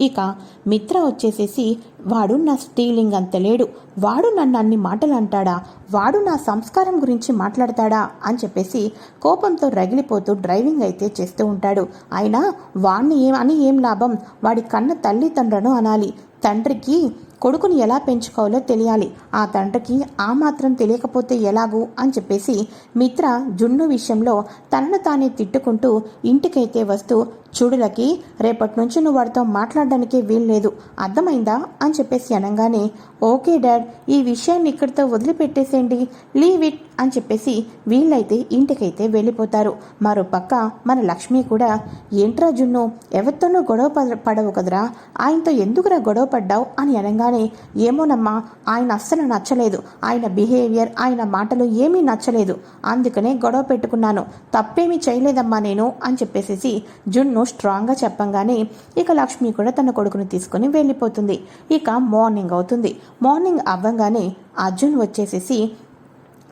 ఇక మిత్ర వచ్చేసేసి వాడు నా స్టీలింగ్ అంత లేడు వాడు నన్ను అన్ని మాటలు అంటాడా వాడు నా సంస్కారం గురించి మాట్లాడతాడా? అని చెప్పేసి కోపంతో రగిలిపోతూ డ్రైవింగ్ అయితే చేస్తూ ఉంటాడు. అయినా వాణ్ణి ఏం అని ఏం లాభం? వాడి కన్న తల్లిదండ్రులను అనాలి. తండ్రికి కొడుకుని ఎలా పెంచుకోవాలో తెలియాలి. ఆ తండ్రికి ఆ మాత్రం తెలియకపోతే ఎలాగూ అని చెప్పేసి మిత్ర జున్ను విషయంలో తనను తానే తిట్టుకుంటూ ఇంటికైతే వస్తూ చూడులకి రేపటి నుంచి నువ్వు వాడితో మాట్లాడడానికే వీల్లేదు. అర్థమైందా? అని చెప్పేసి అనగానే ఓకే డాడ్ ఈ విషయాన్ని ఇక్కడితో వదిలిపెట్టేసేయండి. లీవ్ ఇట్ అని చెప్పేసి వీళ్ళైతే ఇంటికైతే వెళ్ళిపోతారు. మరో పక్క మన లక్ష్మి కూడా ఏంట్రా జున్ను ఎవరితోనూ గొడవ పడ- పడవు కదరా? ఆయనతో ఎందుకురా గొడవ పడ్డావు? అని అనగానే ఏమోనమ్మా ఆయన అస్సలు నచ్చలేదు. ఆయన బిహేవియర్ ఆయన మాటలు ఏమీ నచ్చలేదు. అందుకనే గొడవ పెట్టుకున్నాను. తప్పేమీ చేయలేదమ్మా నేను అని చెప్పేసేసి జున్ను స్ట్రాంగ్గా చెప్పంగానే ఇక లక్ష్మి కూడా తన కొడుకుని తీసుకొని వెళ్ళిపోతుంది. ఇక మార్నింగ్ అవుతుంది. మార్నింగ్ అవ్వంగానే అర్జున్ వచ్చేసేసి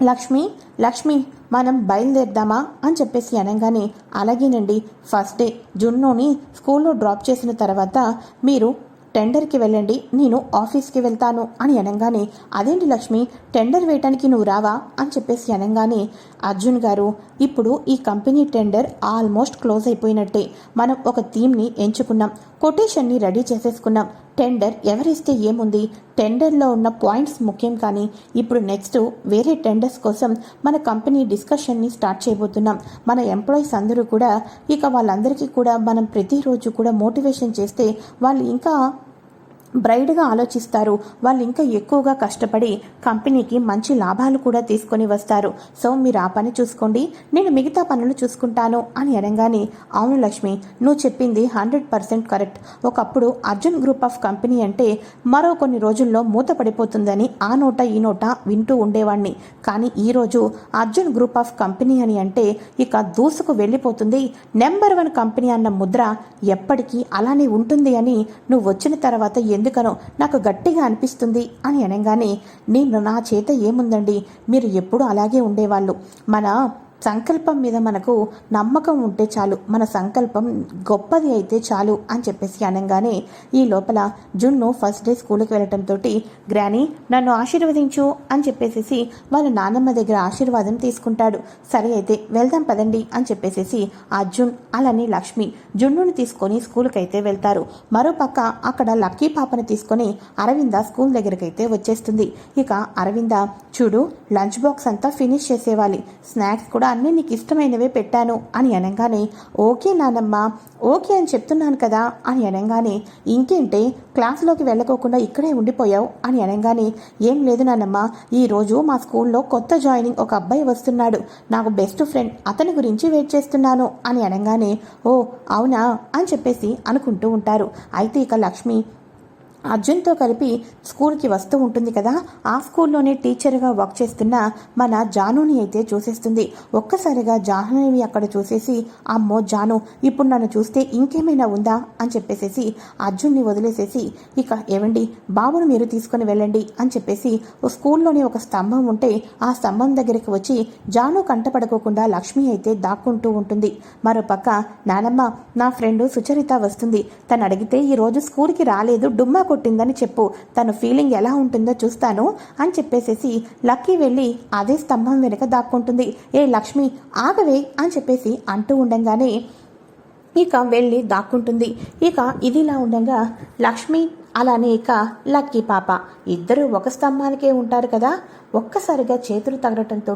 లక్ష్మి లక్ష్మి మనం బయలుదేరదామా అని చెప్పేసి అనగానే అలాగేనండి ఫస్ట్ డే జున్నుని స్కూల్లో డ్రాప్ చేసిన తర్వాత మీరు టెండర్కి వెళ్ళండి నేను ఆఫీస్కి వెళ్తాను అని అనగానే అదేంటి లక్ష్మి టెండర్ వేయటానికి నువ్వు రావా? అని చెప్పేసి అనగానే అర్జున్ గారు ఇప్పుడు ఈ కంపెనీ టెండర్ ఆల్మోస్ట్ క్లోజ్ అయిపోయినట్టే మనం ఒక థీమ్ని ఎంచుకున్నాం కొటేషన్ని రెడీ చేసేసుకున్నాం టెండర్ ఎవరిస్తే ఏముంది? టెండర్లో ఉన్న పాయింట్స్ ముఖ్యం కానీ ఇప్పుడు నెక్స్ట్ వేరే టెండర్స్ కోసం మన కంపెనీ డిస్కషన్ని స్టార్ట్ చేయబోతున్నాం. మన ఎంప్లాయీస్ అందరూ కూడా ఇక వాళ్ళందరికీ కూడా మనం ప్రతిరోజు కూడా మోటివేషన్ చేస్తే వాళ్ళు ఇంకా బ్రైడ్గా ఆలోచిస్తారు. వాళ్ళు ఇంకా ఎక్కువగా కష్టపడి కంపెనీకి మంచి లాభాలు కూడా తీసుకొని వస్తారు. సో మీరు ఆ పని చూసుకోండి. నేను మిగతా పనులు చూసుకుంటాను అని అనగానే అవును లక్ష్మి నువ్వు చెప్పింది హండ్రెడ్ పర్సెంట్ కరెక్ట్. ఒకప్పుడు అర్జున్ గ్రూప్ ఆఫ్ కంపెనీ అంటే మరో కొన్ని రోజుల్లో మూత పడిపోతుందని ఆ నోట ఈ నోట వింటూ ఉండేవాణ్ణి. కానీ ఈరోజు అర్జున్ గ్రూప్ ఆఫ్ కంపెనీ అని అంటే ఇక దూసుకు వెళ్ళిపోతుంది. నెంబర్ వన్ కంపెనీ అన్న ముద్ర ఎప్పటికీ అలానే ఉంటుంది అని నువ్వు వచ్చిన తర్వాత ఎందుకు ఎందుకనో నాకు గట్టిగా అనిపిస్తుంది అని అనగానే నేను నా చేత ఏముందండి? మీరు ఎప్పుడు అలాగే ఉండేవాళ్ళు. మన సంకల్పం మీద మనకు నమ్మకం ఉంటే చాలు. మన సంకల్పం గొప్పది అయితే చాలు అని చెప్పేసి అనగానే ఈ లోపల జున్ను ఫస్ట్ డే స్కూల్కి వెళ్ళటంతో గ్రానీ నన్ను ఆశీర్వదించు అని చెప్పేసి వాళ్ళ నాన్నమ్మ దగ్గర ఆశీర్వాదం తీసుకుంటాడు. సరే అయితే వెళ్దాం పదండి అని చెప్పేసి అర్జున్ అలానే లక్ష్మి జున్నుని తీసుకొని స్కూల్కి అయితే వెళ్తారు. మరోపక్క అక్కడ లక్కీ పాపని తీసుకొని అరవింద స్కూల్ దగ్గరికి అయితే వచ్చేస్తుంది. ఇక అరవింద చూడు లంచ్ బాక్స్ అంతా ఫినిష్ చేసేవాలి. స్నాక్స్ కూడా అన్నీ నీకు ఇష్టమైనవే పెట్టాను అని అనగానే ఓకే నానమ్మ ఓకే అని చెప్తున్నాను కదా అని అనగానే ఇంకేంటే క్లాస్లోకి వెళ్ళకోకుండా ఇక్కడే ఉండిపోయావు అని అనగానే ఏం లేదు నానమ్మ ఈరోజు మా స్కూల్లో కొత్త జాయినింగ్ ఒక అబ్బాయి వస్తున్నాడు నాకు బెస్ట్ ఫ్రెండ్ అతని గురించి వెయిట్ చేస్తున్నాను అని అనగానే ఓ అవునా అని చెప్పేసి అనుకుంటూ ఉంటారు. అయితే ఇక లక్ష్మి అర్జున్తో కలిపి స్కూల్కి వస్తూ ఉంటుంది కదా. ఆ స్కూల్లోనే టీచర్గా వర్క్ చేస్తున్న మన జానుని అయితే చూసేస్తుంది. ఒక్కసారిగా జాహ్నవి అక్కడ చూసేసి అమ్మో జాను ఇప్పుడు నన్ను చూస్తే ఇంకేమైనా ఉందా? అని చెప్పేసేసి అర్జున్ని వదిలేసేసి ఇక ఏవండి బాబును మీరు తీసుకొని వెళ్ళండి అని చెప్పేసి ఓ స్కూల్లోనే ఒక స్తంభం ఉంటే ఆ స్తంభం దగ్గరికి వచ్చి జాను కంటపడుకోకుండా లక్ష్మి అయితే దాక్కుంటూ ఉంటుంది. మరోపక్క నానమ్మ నా ఫ్రెండ్ సుచరిత వస్తుంది. తను అడిగితే ఈ రోజు స్కూల్కి రాలేదు డుమ్మా పుట్టిందని చెప్పు. తను ఫీలింగ్ ఎలా ఉంటుందో చూస్తాను అని చెప్పేసేసి లక్కీ వెళ్ళి అదే స్తంభం వెనుక దాక్కుంటుంది. ఏ లక్ష్మి ఆగవే అని చెప్పేసి అంటూ ఉండగానే ఇక వెళ్ళి దాక్కుంటుంది. ఇక ఇదిలా ఉండగా లక్ష్మి అలానే ఇక లక్కీ పాప. ఇద్దరు ఒక స్తంభానికే ఉంటారు కదా. ఒక్కసారిగా చేతులు తగలటంతో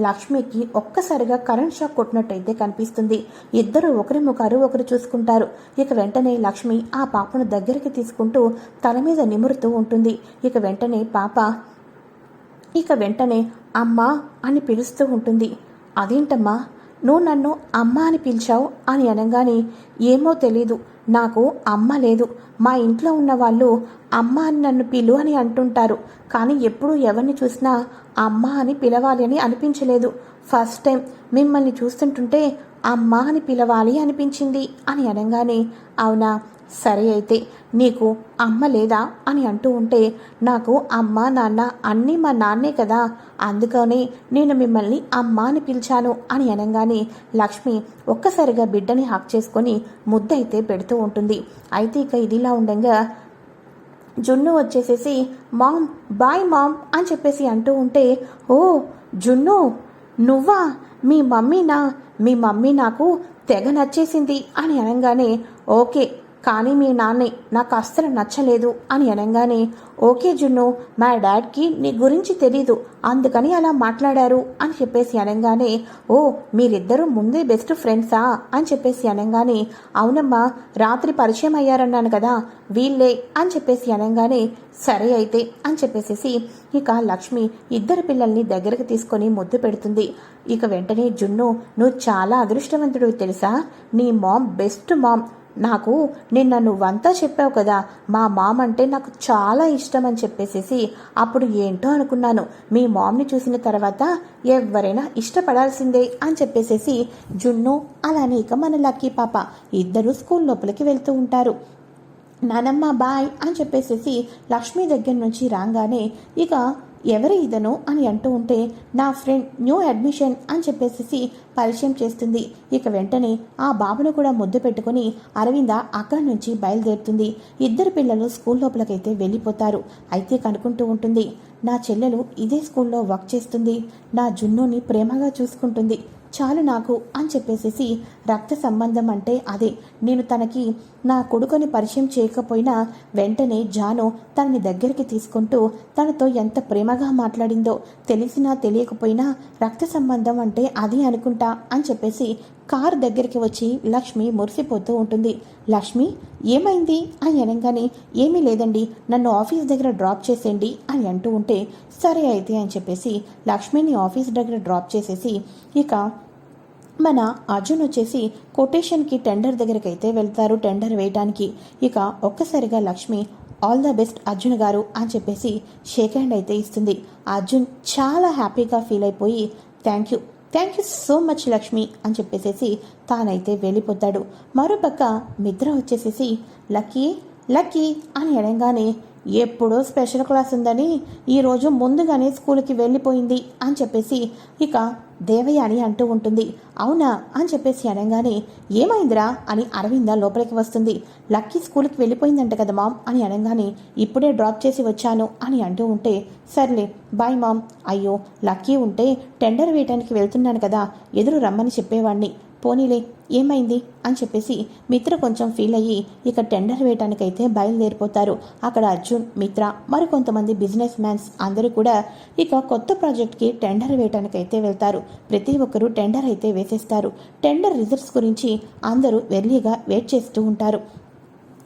లక్ష్మికి ఒక్కసారిగా కరెంట్ షాక్ కొట్టినట్టయితే కనిపిస్తుంది. ఇద్దరు ఒకరి ముఖారు ఒకరు చూసుకుంటారు. ఇక వెంటనే లక్ష్మి ఆ పాపను దగ్గరికి తీసుకుంటూ తల మీద నిమురుతూ ఉంటుంది. ఇక వెంటనే పాప ఇక వెంటనే అమ్మా అని పిలుస్తూ ఉంటుంది. అదేంటమ్మా? నువ్వు నన్ను అమ్మ అని పిలిచావు అని అనగానే ఏమో తెలీదు. నాకు అమ్మ లేదు. మా ఇంట్లో ఉన్న వాళ్ళు అమ్మ అని నన్ను పిలు అని అంటుంటారు. కానీ ఎప్పుడు ఎవరిని చూసినా అమ్మ అని పిలవాలి అని అనిపించలేదు. ఫస్ట్ టైం మిమ్మల్ని చూస్తుంటుంటే అమ్మ అని పిలవాలి అనిపించింది అని అనగానే అవునా? సరే అయితే నీకు అమ్మ లేదా అని అంటూ ఉంటే నాకు అమ్మ నాన్న అన్నీ మా నాన్నే కదా. అందుకనే నేను మిమ్మల్ని అమ్మ అని పిలిచాను అని అనగానే లక్ష్మి ఒక్కసారిగా బిడ్డని హాక్ చేసుకొని ముద్దైతే పెడుతూ ఉంటుంది. అయితే ఇక ఇదిలా ఉండగా జున్ను వచ్చేసేసి మామ్ బాయ్ మామ్ అని చెప్పేసి అంటూ ఉంటే ఓ జున్ను నువ్వా? మీ మమ్మీనా? మీ మమ్మీ నాకు తెగ నచ్చేసింది అని అనగానే ఓకే కానీ మీ నాన్నే నాకు అస్సలు నచ్చలేదు అని అనగానే ఓకే జున్ను మా డాడ్కి నీ గురించి తెలీదు అందుకని అలా మాట్లాడారు అని చెప్పేసి అనగానే ఓ మీరిద్దరూ ముందే బెస్ట్ ఫ్రెండ్సా? అని చెప్పేసి అనగానే అవునమ్మా రాత్రి పరిచయం అయ్యారన్నాను కదా వీళ్ళే అని చెప్పేసి అనగానే సరే అయితే అని చెప్పేసేసి ఇక లక్ష్మి ఇద్దరు పిల్లల్ని దగ్గరకు తీసుకొని ముద్దు పెడుతుంది. ఇక వెంటనే జున్ను నువ్వు చాలా అదృష్టవంతుడు తెలుసా? నీ మామ్ బెస్ట్ మామ్ నాకు నిన్న నువ్వంతా చెప్పావు కదా మా మామ్ అంటే నాకు చాలా ఇష్టం అని చెప్పేసేసి అప్పుడు ఏంటో అనుకున్నాను. మీ మామ్ని చూసిన తర్వాత ఎవరైనా ఇష్టపడాల్సిందే అని చెప్పేసేసి జున్ను అలానే ఇక మన లక్కీ పాప ఇద్దరు స్కూల్ లోపలికి వెళ్తూ ఉంటారు. నానమ్మ బాయ్ అని చెప్పేసేసి లక్ష్మి దగ్గర నుంచి రాగానే ఇక ఎవరి ఇదను అని అంటూ ఉంటే నా ఫ్రెండ్ న్యూ అడ్మిషన్ అని చెప్పేసి పరిచయం చేస్తుంది. ఇక వెంటనే ఆ బాబును కూడా ముద్దు పెట్టుకుని అరవింద అక్కడి నుంచి బయలుదేరుతుంది. ఇద్దరు పిల్లలు స్కూల్ లోపలికైతే వెళ్ళిపోతారు. అయితే కనుకుంటూ ఉంటుంది నా చెల్లెలు ఇదే స్కూల్లో వర్క్ చేస్తుంది. నా జున్నుని ప్రేమగా చూసుకుంటుంది. చాలు నాకు అని చెప్పేసేసి రక్త సంబంధం అంటే అదే. నేను తనకి నా కొడుకుని పరిచయం చేయకపోయినా వెంటనే జాను తనని దగ్గరికి తీసుకుంటూ తనతో ఎంత ప్రేమగా మాట్లాడిందో తెలిసినా తెలియకపోయినా రక్త సంబంధం అంటే అది అనుకుంటా అని చెప్పేసి కారు దగ్గరికి వచ్చి లక్ష్మి మురిసిపోతూ ఉంటుంది. లక్ష్మి ఏమైంది? అని అనగానే ఏమీ లేదండి నన్ను ఆఫీస్ దగ్గర డ్రాప్ చేసేయండి అని అంటూ ఉంటే సరే అయితే అని చెప్పేసి లక్ష్మిని ఆఫీస్ దగ్గర డ్రాప్ చేసేసి ఇక మన అర్జున్ వచ్చేసి కొటేషన్కి టెండర్ దగ్గరికి అయితే వెళ్తారు టెండర్ వేయడానికి ఇక ఒక్కసారిగా Lakshmi all the best Arjun garu అని చెప్పేసి షేక్ హ్యాండ్ అయితే ఇస్తుంది. అర్జున్ చాలా హ్యాపీగా ఫీల్ అయిపోయి thank you thank you so much Lakshmi అని చెప్పేసేసి తానైతే వెళ్ళిపోతాడు. మరోపక్క మిత్ర వచ్చేసేసి లక్కీ లక్కీ అని అనగానే ఎప్పుడో స్పెషల్ క్లాస్ ఉందని ఈరోజు ముందుగానే స్కూల్కి వెళ్ళిపోయింది అని చెప్పేసి ఇక దేవయ్య అని అంటూ ఉంటుంది. అవునా? అని చెప్పేసి అనగానే ఏమైందిరా? అని అరవింద లోపలికి వస్తుంది. లక్కీ స్కూల్కి వెళ్ళిపోయిందంట కదా మామ్ అని అనగానే ఇప్పుడే డ్రాప్ చేసి వచ్చాను అని అంటూ ఉంటే సర్లే బాయ్ మామ్. అయ్యో లక్కీ ఉంటే టెండర్ వేయటానికి వెళ్తున్నాను కదా ఎదురు రమ్మని చెప్పేవాణ్ణి. పోనీలే ఏమైంది? అని చెప్పేసి మిత్ర కొంచెం ఫీల్ అయ్యి ఇక టెండర్ వేయటానికైతే బయలుదేరిపోతారు. అక్కడ అర్జున్ మిత్ర మరికొంతమంది బిజినెస్ మ్యాన్స్ అందరూ కూడా ఇక కొత్త ప్రాజెక్ట్కి టెండర్ వేయటానికైతే వెళ్తారు. ప్రతి ఒక్కరూ టెండర్ అయితే వేసేస్తారు. టెండర్ రిజల్ట్స్ గురించి అందరూ వెర్లీగా వెయిట్ చేస్తూ ఉంటారు.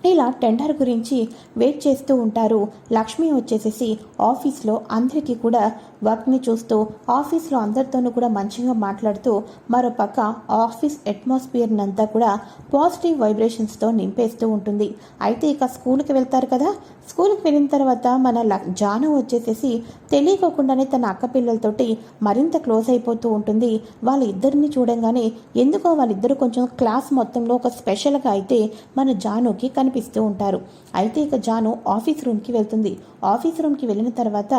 ఇలా టెండర్ గురించి వెయిట్ చేస్తూ ఉంటారు. లక్ష్మి వచ్చేసేసి ఆఫీస్లో అందరికీ కూడా వర్క్ని చూస్తూ ఆఫీస్లో అందరితోనూ కూడా మంచిగా మాట్లాడుతూ మరోపక్క ఆఫీస్ అట్మాస్ఫియర్ని అంతా కూడా పాజిటివ్ వైబ్రేషన్స్తో నింపేస్తూ ఉంటుంది. అయితే ఇక స్కూల్కి వెళ్తారు కదా? స్కూల్కి వెళ్ళిన తర్వాత మన లక్ జాను వచ్చేసేసి తెలియకోకుండానే తన అక్క పిల్లలతోటి మరింత క్లోజ్ అయిపోతూ ఉంటుంది. వాళ్ళ ఇద్దరిని చూడంగానే ఎందుకో వాళ్ళిద్దరు కొంచెం క్లాస్ మొత్తంలో ఒక స్పెషల్గా అయితే మన జానుకి కనిపిస్తూ ఉంటారు. అయితే ఇక జాను ఆఫీస్ రూమ్కి వెళ్తుంది. ఆఫీస్ రూమ్కి వెళ్ళిన తర్వాత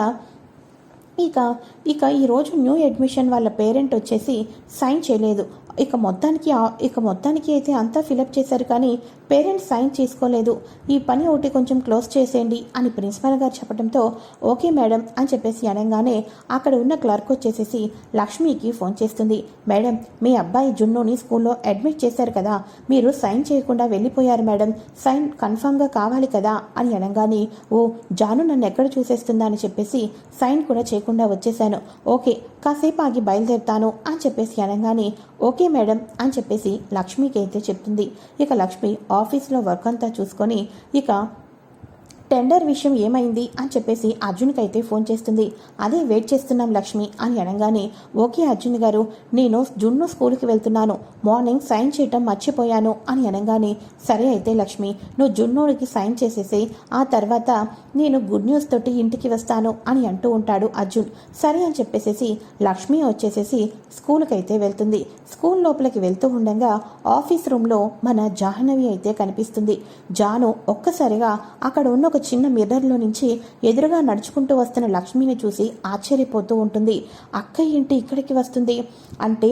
ఇక ఇక ఈరోజు న్యూ అడ్మిషన్ వాళ్ళ పేరెంట్ వచ్చేసి సైన్ చేయలేదు. ఇక మొత్తానికి ఇక మొత్తానికి అయితే అంతా ఫిలప్ చేశారు కానీ పేరెంట్స్ సైన్ చేసుకోలేదు. ఈ పని ఒకటి కొంచెం క్లోజ్ చేసేయండి అని ప్రిన్సిపల్ గారు చెప్పడంతో ఓకే మేడం అని చెప్పేసి అనగానే అక్కడ ఉన్న క్లర్క్ వచ్చేసేసి లక్ష్మికి ఫోన్ చేస్తుంది. మేడం మీ అబ్బాయి జున్నుని స్కూల్లో అడ్మిట్ చేశారు కదా మీరు సైన్ చేయకుండా వెళ్ళిపోయారు మేడం సైన్ కన్ఫామ్గా కావాలి కదా అని అనగానే ఓ జాను నన్ను ఎక్కడ చూసేస్తుందా అని చెప్పేసి సైన్ కూడా చేయకుండా వచ్చేసాను ఓకే కాసేపు ఆగి బయలుదేరుతాను అని చెప్పేసి అనగానే ఓకే మేడం అని చెప్పేసి లక్ష్మికి అయితే చెప్తుంది. ఇక లక్ష్మి ఆఫీస్లో వర్క్ అంతా చూసుకొని ఇక టెండర్ విషయం ఏమైంది అని చెప్పేసి అర్జున్కి అయితే ఫోన్ చేస్తుంది. అదే వెయిట్ చేస్తున్నాం లక్ష్మి అని అనగానే ఓకే అర్జున్ గారు నేను జున్ను స్కూల్కి వెళ్తున్నాను. మార్నింగ్ సైన్ చేయటం మర్చిపోయాను అని అనగానే సరే అయితే లక్ష్మి నువ్వు జున్నుడికి సైన్ చేసేసి ఆ తర్వాత నేను గుడ్ న్యూస్ తోటి ఇంటికి వస్తాను అని అంటూ ఉంటాడు అర్జున్. సరే అని చెప్పేసేసి లక్ష్మి వచ్చేసేసి స్కూల్కి అయితే వెళ్తుంది. స్కూల్ లోపలికి వెళ్తూ ఉండగా ఆఫీస్ రూమ్లో మన జాహ్నవి అయితే కనిపిస్తుంది. జాను ఒక్కసారిగా అక్కడ ఉన్న ఒక చిన్న మిర్రర్లో నుంచి ఎదురుగా నడుచుకుంటూ వస్తున్న లక్ష్మిని చూసి ఆశ్చర్యపోతూ ఉంటుంది. అక్క ఏంటి ఇక్కడికి వస్తుంది? అంటే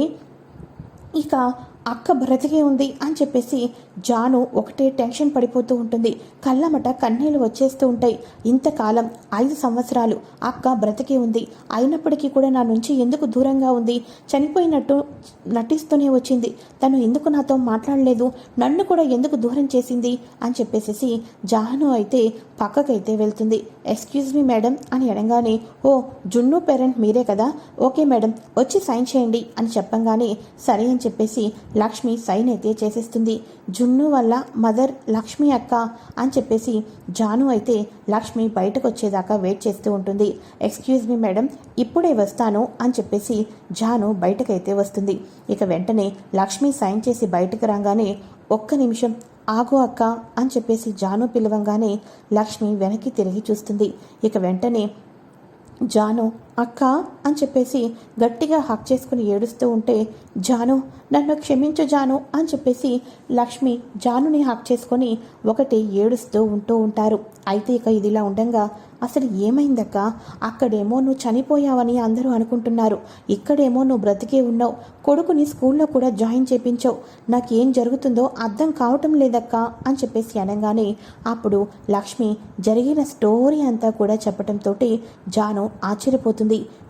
ఇక అక్క బ్రతికే ఉంది అని చెప్పేసి జాను ఒకటే టెన్షన్ పడిపోతూ ఉంటుంది. కళ్ళమట కన్నీళ్ళు వచ్చేస్తూ ఉంటాయి. ఇంతకాలం ఐదు సంవత్సరాలు అక్క బ్రతికే ఉంది. అయినప్పటికీ కూడా నా నుంచి ఎందుకు దూరంగా ఉంది? చనిపోయినట్టు నటిస్తూనే వచ్చింది. తను ఎందుకు నాతో మాట్లాడలేదు? నన్ను కూడా ఎందుకు దూరం చేసింది? అని చెప్పేసి జాను అయితే పక్కకైతే వెళ్తుంది. ఎక్స్క్యూజ్ మీ మేడం అని అనగానే ఓ జున్ను పేరెంట్ మీరే కదా? ఓకే మేడం వచ్చి సైన్ చేయండి అని చెప్పంగానే సరే అని చెప్పేసి లక్ష్మి సైన్ అయితే చేసేస్తుంది. జు జున్ను వల్ల మదర్ లక్ష్మి అక్క అని చెప్పేసి జాను అయితే లక్ష్మి బయటకు వచ్చేదాకా వెయిట్ చేస్తూ ఉంటుంది. ఎక్స్క్యూజ్ మీ మేడం ఇప్పుడే వస్తాను అని చెప్పేసి జాను బయటకైతే వస్తుంది. ఇక వెంటనే లక్ష్మి సైన్ చేసి బయటకు రాగానే ఒక్క నిమిషం ఆగు అక్క అని చెప్పేసి జాను పిలవంగానే లక్ష్మి వెనక్కి తిరిగి చూస్తుంది. ఇక వెంటనే జాను అక్క అని చెప్పేసి గట్టిగా హక్ చేసుకుని ఏడుస్తూ ఉంటే జాను నన్ను క్షమించు జాను అని చెప్పేసి లక్ష్మి జానుని హక్ చేసుకొని ఒకటి ఏడుస్తూ ఉంటూ ఉంటారు. అయితే ఇక ఇదిలా ఉండగా అసలు ఏమైందక్క? అక్కడేమో నువ్వు చనిపోయావని అందరూ అనుకుంటున్నారు. ఇక్కడేమో నువ్వు బ్రతికే ఉన్నావు. కొడుకుని స్కూల్లో కూడా జాయిన్ చేపించావు. నాకేం జరుగుతుందో అర్థం కావటం లేదక్క అని చెప్పేసి అనగానే అప్పుడు లక్ష్మి జరిగిన స్టోరీ అంతా కూడా చెప్పటంతో జాను ఆశ్చర్యపోతుంది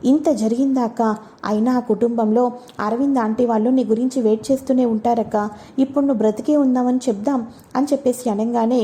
ఇంత జరిగిందాక? అయినా ఆ కుటుంబంలో అరవింద్ ఆంటీ వాళ్ళు నీ గురించి వెయిట్ చేస్తూనే ఉంటారక్క. ఇప్పుడు నువ్వు బ్రతికే ఉందామని చెప్దాం అని చెప్పేసి అనగానే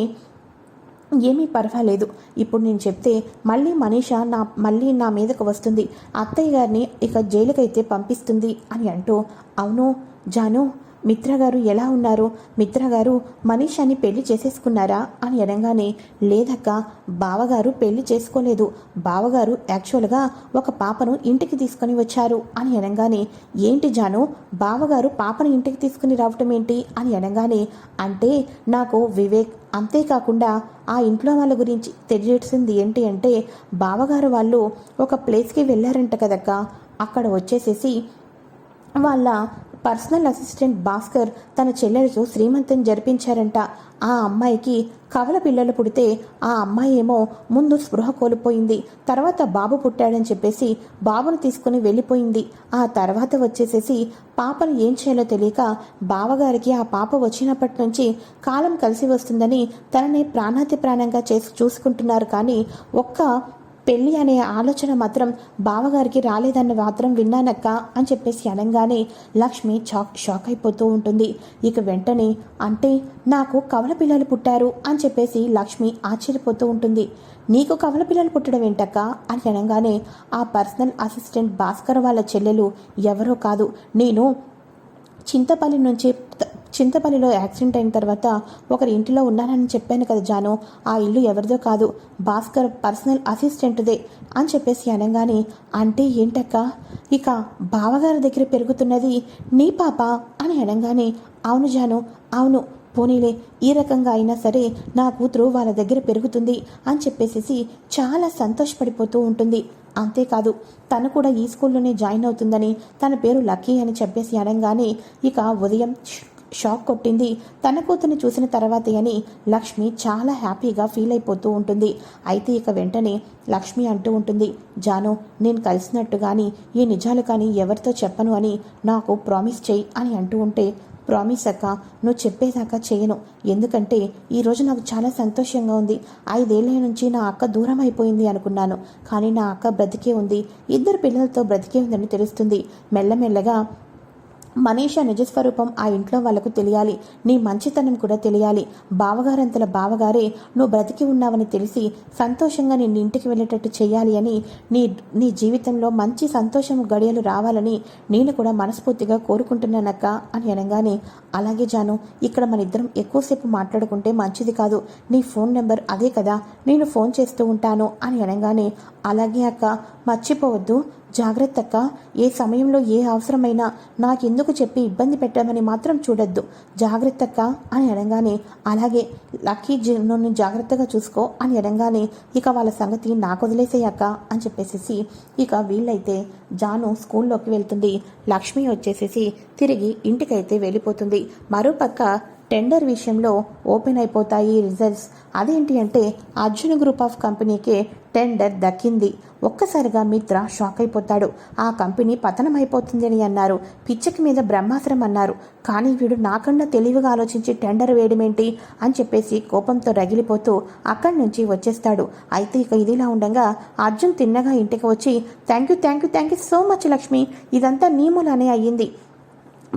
ఏమీ పర్వాలేదు. ఇప్పుడు నేను చెప్తే మళ్ళీ మనీష నా మళ్ళీ నా మీదకు వస్తుంది. అత్తయ్య గారిని ఇక జైలుకైతే పంపిస్తుంది అని అంటూ అవును జాను మిత్ర గారు ఎలా ఉన్నారు? మిత్ర గారు మనీషాని పెళ్ళి చేసేసుకున్నారా? అని అనగానే లేదక్క బావగారు పెళ్ళి చేసుకోలేదు. బావగారు యాక్చువల్గా ఒక పాపను ఇంటికి తీసుకొని వచ్చారు అని అనగానే ఏంటి జాను బావగారు పాపను ఇంటికి తీసుకుని రావటం ఏంటి? అని అనగానే అంటే నాకు వివేక్ అంతేకాకుండా ఆ ఇంట్లో వాళ్ళ గురించి తెలియసింది ఏంటి అంటే బావగారు వాళ్ళు ఒక ప్లేస్కి వెళ్ళారంట కదక్క. అక్కడ వచ్చేసేసి వాళ్ళ పర్సనల్ అసిస్టెంట్ భాస్కర్ తన చెల్లెలతో శ్రీమంతం జరిపించారంట. ఆ అమ్మాయికి కవల పిల్లలు పుడితే ఆ అమ్మాయి ఏమో ముందు స్పృహ కోల్పోయింది. తర్వాత బాబు పుట్టాడని చెప్పేసి బాబును తీసుకుని వెళ్ళిపోయింది. ఆ తర్వాత వచ్చేసేసి పాపను ఏం చేయాలో తెలియక బావగారికి ఆ పాప వచ్చినప్పటి నుంచి కాలం కలిసి వస్తుందని తనని ప్రాణాతి ప్రాణంగా చేసి చూసుకుంటున్నారు. కానీ ఒక్క పెళ్ళి అనే ఆలోచన మాత్రం బావగారికి రాలేదన్న మాత్రం విన్నానక్క అని చెప్పేసి అనగానే లక్ష్మి షాక్ షాక్ అయిపోతూ ఉంటుంది. ఇక వెంటనే అంటే నాకు కవల పిల్లలు పుట్టారు అని చెప్పేసి లక్ష్మి ఆశ్చర్యపోతూ ఉంటుంది. నీకు కవల పిల్లలు పుట్టడం ఏంటక్క? అని అనగానే ఆ పర్సనల్ అసిస్టెంట్ భాస్కర్ వాళ్ళ చెల్లెలు ఎవరో కాదు. నేను చింతపల్లి నుంచి చింతపల్లిలో యాక్సిడెంట్ అయిన తర్వాత ఒకరి ఇంటిలో ఉన్నానని చెప్పాను కదా జాను. ఆ ఇల్లు ఎవరిదో కాదు. భాస్కర్ పర్సనల్ అసిస్టెంట్దే అని చెప్పేసి అనగానే అంటే ఏంటక్క? ఇక బావగారి దగ్గర పెరుగుతున్నది నీ పాప అని అనగానే అవును జాను అవును పోనీలే ఈ రకంగా అయినా సరే నా కూతురు వాళ్ళ దగ్గర పెరుగుతుంది అని చెప్పేసి చాలా సంతోషపడిపోతూ ఉంటుంది. అంతేకాదు తను కూడా ఈ స్కూల్లోనే జాయిన్ అవుతుందని తన పేరు లక్కీ అని చెప్పేసి అనగానే ఇక ఉదయం షాక్ కొట్టింది. తన కూతుని చూసిన తర్వాతే అని లక్ష్మి చాలా హ్యాపీగా ఫీల్ అయిపోతూ ఉంటుంది. అయితే ఇక వెంటనే లక్ష్మి అంటూ ఉంటుంది జాను నేను కలిసినట్టు కానీ ఈ నిజాలు కానీ ఎవరితో చెప్పను అని నాకు ప్రామిస్ చేయి అని అంటూ ఉంటే ప్రామిస్ అక్క నువ్వు చెప్పేదాకా చేయను. ఎందుకంటే ఈరోజు నాకు చాలా సంతోషంగా ఉంది. ఐదేళ్ళ నుంచి నా అక్క దూరం అయిపోయింది అనుకున్నాను. కానీ నా అక్క బ్రతికే ఉంది. ఇద్దరు పిల్లలతో బ్రతికే ఉందని తెలుస్తుంది. మెల్లమెల్లగా మనీషా నిజస్వరూపం ఆ ఇంట్లో వాళ్ళకు తెలియాలి. నీ మంచితనం కూడా తెలియాలి. బావగారంతల బావగారే నువ్వు బ్రతికి ఉన్నావని తెలిసి సంతోషంగా నిన్ను ఇంటికి వెళ్ళేటట్టు చేయాలి అని నీ నీ జీవితంలో మంచి సంతోషం గడియలు రావాలని నేను కూడా మనస్ఫూర్తిగా కోరుకుంటున్నానక్క అని అనగానే అలాగే జాను ఇక్కడ మన ఇద్దరం ఎక్కువసేపు మాట్లాడుకుంటే మంచిది కాదు. నీ ఫోన్ నెంబర్ అదే కదా. నేను ఫోన్ చేస్తూ ఉంటాను అని అనగానే అలాగే అక్క మర్చిపోవద్దు. జాగ్రత్త అక్క ఏ సమయంలో ఏ అవసరమైనా నాకెందుకు చెప్పి ఇబ్బంది పెట్టామని మాత్రం చూడొద్దు. జాగ్రత్తక్క అని అనగానే అలాగే లక్కీ జీ- నన్ను జాగ్రత్తగా చూసుకో అని అనగానే ఇక వాళ్ళ సంగతి నాకు వదిలేసేయక్క అని చెప్పేసేసి ఇక వీళ్ళైతే జాను స్కూల్లోకి వెళ్తుంది. లక్ష్మి వచ్చేసేసి తిరిగి ఇంటికైతే వెళ్ళిపోతుంది. మరోపక్క టెండర్ విషయంలో ఓపెన్ అయిపోతాయి రిజల్ట్స్. అదేంటి అంటే అర్జున్ గ్రూప్ ఆఫ్ కంపెనీకే టెండర్ దక్కింది. ఒక్కసారిగా మిత్ర షాక్ అయిపోతాడు. ఆ కంపెనీ పతనం అన్నారు. పిచ్చకి మీద బ్రహ్మాస్త్రం అన్నారు. కానీ వీడు నాకన్నా తెలివిగా ఆలోచించి టెండర్ వేయడమేంటి అని చెప్పేసి కోపంతో రగిలిపోతూ అక్కడి నుంచి వచ్చేస్తాడు. అయితే ఇక ఇదిలా ఉండగా అర్జున్ తిన్నగా ఇంటికి వచ్చి thank you thank you thank you so much Lakshmi. ఇదంతా నీ మూలానే అయ్యింది.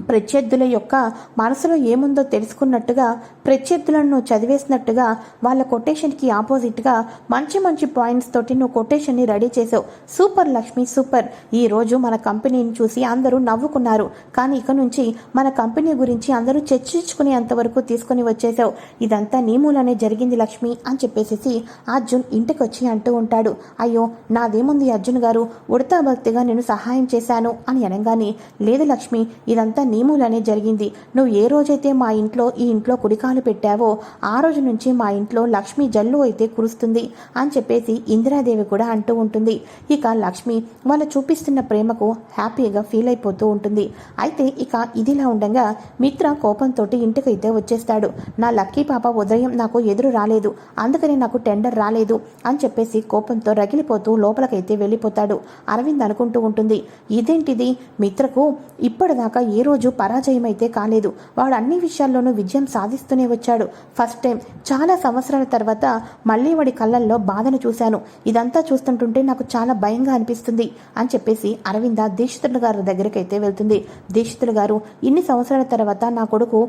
ప్రత్యర్థుల యొక్క మనసులో ఏముందో తెలుసుకున్నట్టుగా ప్రత్యర్థులను చదివేసినట్టుగా వాళ్ళ కొటేషన్కి ఆపోజిట్గా మంచి మంచి పాయింట్స్ తోటి నువ్వు కొటేషన్ని రెడీ చేసావు. సూపర్ లక్ష్మి సూపర్ ఈ రోజు మన కంపెనీని చూసి అందరూ నవ్వుకున్నారు. కానీ ఇక నుంచి మన కంపెనీ గురించి అందరూ చర్చించుకునేంత వరకు తీసుకుని వచ్చేసావు. ఇదంతా నీ మూలనే జరిగింది లక్ష్మి అని చెప్పేసి అర్జున్ ఇంటికి వచ్చి అంటూ ఉంటాడు. అయ్యో నాదేముంది అర్జున్ గారు? ఉడతా భక్తిగా నేను సహాయం చేశాను అని అనగానే లేదు లక్ష్మి ఇదంతా నీములనే జరిగింది. నువ్వు ఏ రోజైతే మా ఇంట్లో ఈ ఇంట్లో కుడికాలు పెట్టావో ఆ రోజు నుంచి మా ఇంట్లో లక్ష్మి జల్లు అయితే కురుస్తుంది అని చెప్పేసి ఇందిరాదేవి కూడా అంటూ ఉంటుంది. ఇక లక్ష్మి వాళ్ళు చూపిస్తున్న ప్రేమకు హ్యాపీగా ఫీల్ అయిపోతూ ఉంటుంది. అయితే ఇక ఇదిలా ఉండగా మిత్ర కోపంతో ఇంటికైతే వచ్చేస్తాడు. నా లక్కీ పాప ఉదయం నాకు ఎదురు రాలేదు. అందుకని నాకు టెండర్ రాలేదు అని చెప్పేసి కోపంతో రగిలిపోతూ లోపలికైతే వెళ్ళిపోతాడు. అరవింద్ అనుకుంటూ ఉంటుంది. ఇదేంటిది? మిత్రకు ఇప్పటిదాకా ఏ రోజు పరాజయం అయితే కాలేదు. వాడు అన్ని విషయాల్లోనూ విజయం సాధిస్తూనే వచ్చాడు. ఫస్ట్ టైం చాలా సంవత్సరాల తర్వాత మళ్ళీ వాడి కళ్ళల్లో బాధను చూశాను. ఇదంతా చూస్తుంటుంటే నాకు చాలా భయంగా అనిపిస్తుంది అని చెప్పేసి అరవింద దీక్షితులు గారి దగ్గరికి అయితే వెళ్తుంది. దీక్షితులు గారు ఇన్ని సంవత్సరాల తర్వాత నా కొడుకు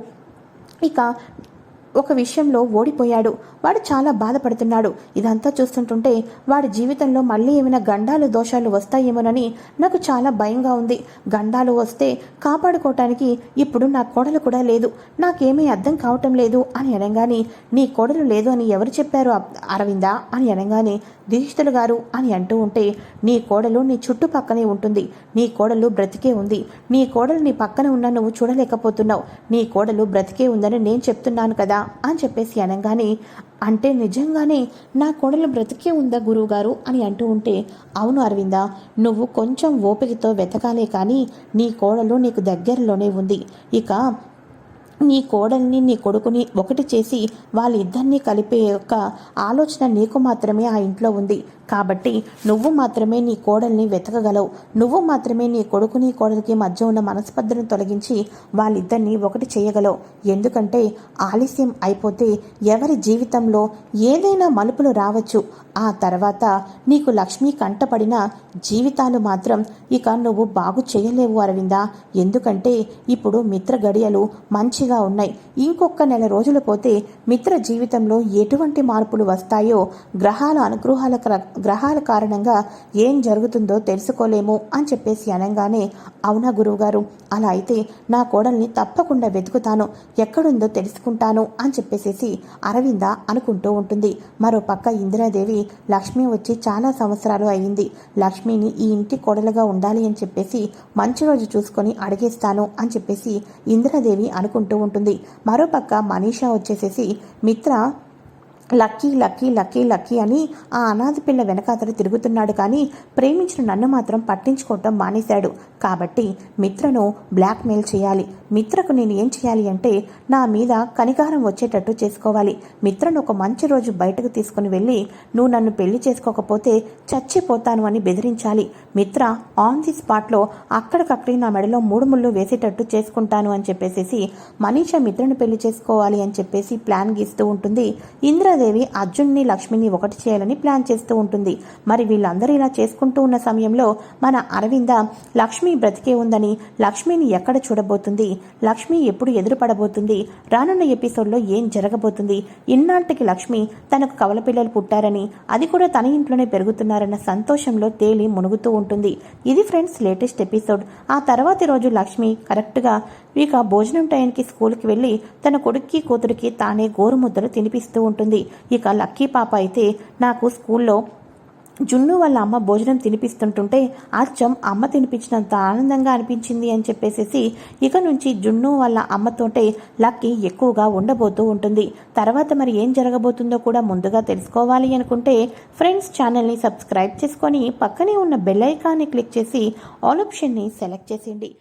ఇక ఒక విషయంలో ఓడిపోయాడు. వాడు చాలా బాధపడుతున్నాడు. ఇదంతా చూస్తుంటుంటే వాడి జీవితంలో మళ్ళీ ఏమైనా గండాలు దోషాలు వస్తాయేమోనని నాకు చాలా భయంగా ఉంది. గండాలు వస్తే కాపాడుకోవటానికి ఇప్పుడు నా కోడలు కూడా లేదు. నాకేమీ అర్థం కావటం లేదు అని అనగానే నీ కోడలు లేదు అని ఎవరు చెప్పారు అరవిందా? అని అనగానే దీక్షితులు గారు అని అంటూ ఉంటే నీ కోడలు నీ చుట్టుపక్కనే ఉంటుంది. నీ కోడలు బ్రతికే ఉంది. నీ కోడలు నీ పక్కన ఉన్న నువ్వు చూడలేకపోతున్నావు. నీ కోడలు బ్రతికే ఉందని నేను చెప్తున్నాను కదా అని చెప్పేసి అనగానే అంటే నిజంగానే నా కోడలు బ్రతికే ఉందా గురువుగారు అని అంటూ ఉంటే అవును అరవింద నువ్వు కొంచెం ఓపికతో వెతకాలే కానీ నీ కోడలు నీకు దగ్గరలోనే ఉంది. ఇక నీ కోడల్ని నీ కొడుకుని ఒకటి చేసి వాళ్ళిద్దరినీ కలిపే యొక్క ఆలోచన నీకు మాత్రమే ఆ ఇంట్లో ఉంది. కాబట్టి నువ్వు మాత్రమే నీ కోడల్ని వెతకగలవు. నువ్వు మాత్రమే నీ కొడుకు నీ కోడలికి మధ్య ఉన్న మనస్పర్ధను తొలగించి వాళ్ళిద్దరినీ ఒకటి చేయగలవు. ఎందుకంటే ఆలస్యం అయిపోతే ఎవరి జీవితంలో ఏదైనా మలుపులు రావచ్చు. ఆ తర్వాత నీకు లక్ష్మి కంటపడిన జీవితాలు మాత్రం ఇక నువ్వు బాగు చేయలేవు అరవిందా. ఎందుకంటే ఇప్పుడు మిత్ర గడియలు మంచిగా ఉన్నాయి. ఇంకొక నెల రోజులు పోతే మిత్ర జీవితంలో ఎటువంటి మార్పులు వస్తాయో గ్రహాల అనుగ్రహాల గ్రహాల కారణంగా ఏం జరుగుతుందో తెలుసుకోలేము అని చెప్పేసి అనగానే అవునా గురువుగారు? అలా అయితే నా కోడల్ని తప్పకుండా వెతుకుతాను. ఎక్కడుందో తెలుసుకుంటాను అని చెప్పేసేసి అరవింద అనుకుంటూ ఉంటుంది. మరో పక్క ఇందిరాదేవి లక్ష్మి వచ్చి చాలా సంవత్సరాలు అయ్యింది లక్ష్మిని ఈ ఇంటి కోడలుగా ఉండాలి అని చెప్పేసి మంచి రోజు చూసుకొని అడిగేస్తాను అని చెప్పేసి ఇందిరాదేవి అనుకుంటూ ఉంటుంది. మరోపక్క మనీషా వచ్చేసేసి Mitra Lucky Lucky Lucky Lucky అని ఆ అనాథ పిల్ల వెనకాతలు తిరుగుతున్నాడు కానీ ప్రేమించిన నన్ను మాత్రం పట్టించుకోవటం మానేశాడు. కాబట్టి మిత్రను బ్లాక్మెయిల్ చేయాలి. మిత్రకు నేను ఏం చేయాలి అంటే నా మీద కనికారం వచ్చేటట్టు చేసుకోవాలి. మిత్రను ఒక మంచి రోజు బయటకు తీసుకుని వెళ్ళి నువ్వు నన్ను పెళ్ళి చేసుకోకపోతే చచ్చిపోతాను అని బెదిరించాలి. మిత్ర ఆన్ ది స్పాట్లో అక్కడికక్కడే నా మెడలో మూడు ముళ్ళు వేసేటట్టు చేసుకుంటాను అని చెప్పేసి మనీషా మిత్రను పెళ్ళి చేసుకోవాలి అని చెప్పేసి ప్లాన్ గీస్తూ ఉంటుంది. ఇందిరాదేవి సీతాదేవి అర్జున్ని లక్ష్మిని ఒకటి చేయాలని ప్లాన్ చేస్తూ ఉంటుంది. మరి వీళ్ళందరూ ఇలా చేసుకుంటూ ఉన్న సమయంలో మన అరవింద లక్ష్మి బ్రతికే ఉందని లక్ష్మిని ఎక్కడ చూడబోతుంది? లక్ష్మి ఎప్పుడు ఎదురుపడబోతుంది? రానున్న ఎపిసోడ్లో ఏం జరగబోతుంది? ఇన్నాళ్ళకి లక్ష్మి తనకు కవల పిల్లలు పుట్టారని అది కూడా తన ఇంట్లోనే పెరుగుతున్నారన్న సంతోషంలో తేలి మునుగుతూ ఉంటుంది. ఇది ఫ్రెండ్స్ లేటెస్ట్ ఎపిసోడ్. ఆ తర్వాతి రోజు లక్ష్మి కరెక్ట్గా ఇక భోజనం టైంకి స్కూల్కి వెళ్ళి తన కొడుక్కి కూతురికి తానే గోరుముద్దలు తినిపిస్తూ ఉంటుంది. ఇక లక్కీ పాప అయితే నాకు స్కూల్లో జున్ను వాళ్ళ అమ్మ భోజనం తినిపిస్తుంటుంటే అచ్చం అమ్మ తినిపించినంత ఆనందంగా అనిపించింది అని చెప్పేసేసి ఇక నుంచి జున్ను వాళ్ళ అమ్మతోటే లక్కీ ఎక్కువగా ఉండబోతూ ఉంటుంది. తర్వాత మరి ఏం జరగబోతుందో కూడా ముందుగా తెలుసుకోవాలి అనుకుంటే ఫ్రెండ్స్ ఛానల్ని సబ్స్క్రైబ్ చేసుకొని పక్కనే ఉన్న బెల్ ఐకాన్ని క్లిక్ చేసి ఆల్ ఆప్షన్ని సెలెక్ట్ చేసేయండి.